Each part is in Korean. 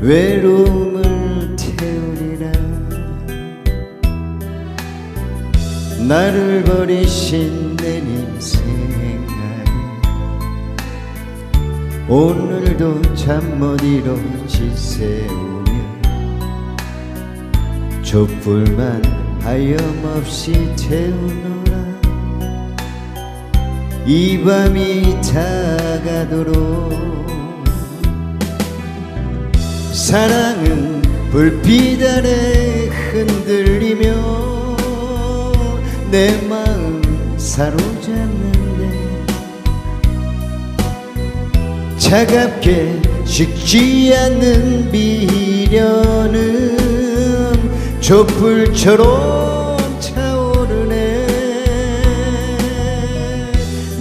외로움을 태우리라. 나를 버리신 내님 생각에 오늘도 잠 못 이뤄 지새우며 촛불만 하염없이 태우노라. 이 밤이 다가도록 사랑은 불빛 아래 흔들리며 내 마음 사로잡는데 차갑게 식지 않는 미련은 촛불처럼 차오르네.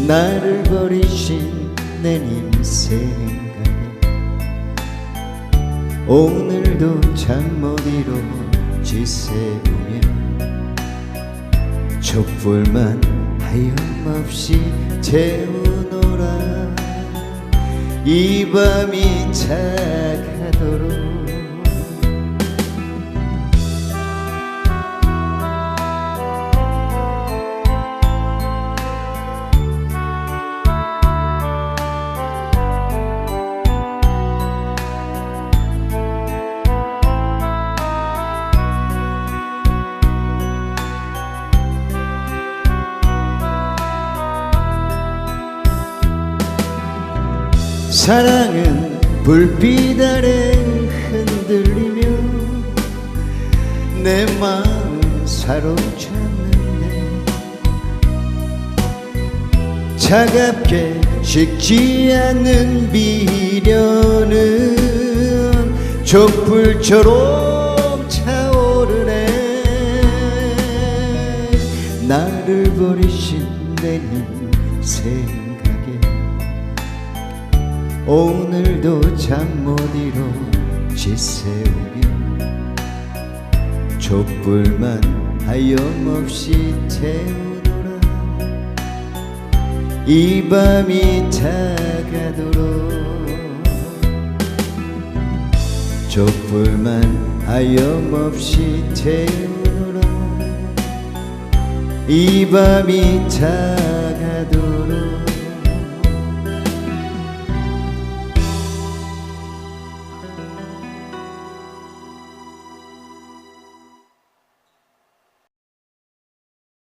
나를 버리신 내님 생각에 오늘도 잠못 이뤄 지새우며 촛불만 하염없이 태우노라. 이 밤이 차 사랑은 불빛 아래 흔들리며 내 마음 사로잡는데 차갑게 식지 않는 미련은 촛불처럼 차오르네. 나를 버리신 내님 생각에 오늘도 잠 못 이뤄 지새우며 촛불만 하염없이 태우노라. 이 밤이 다가도록. 촛불만 하염없이 태우노라. 이 밤이 다가도록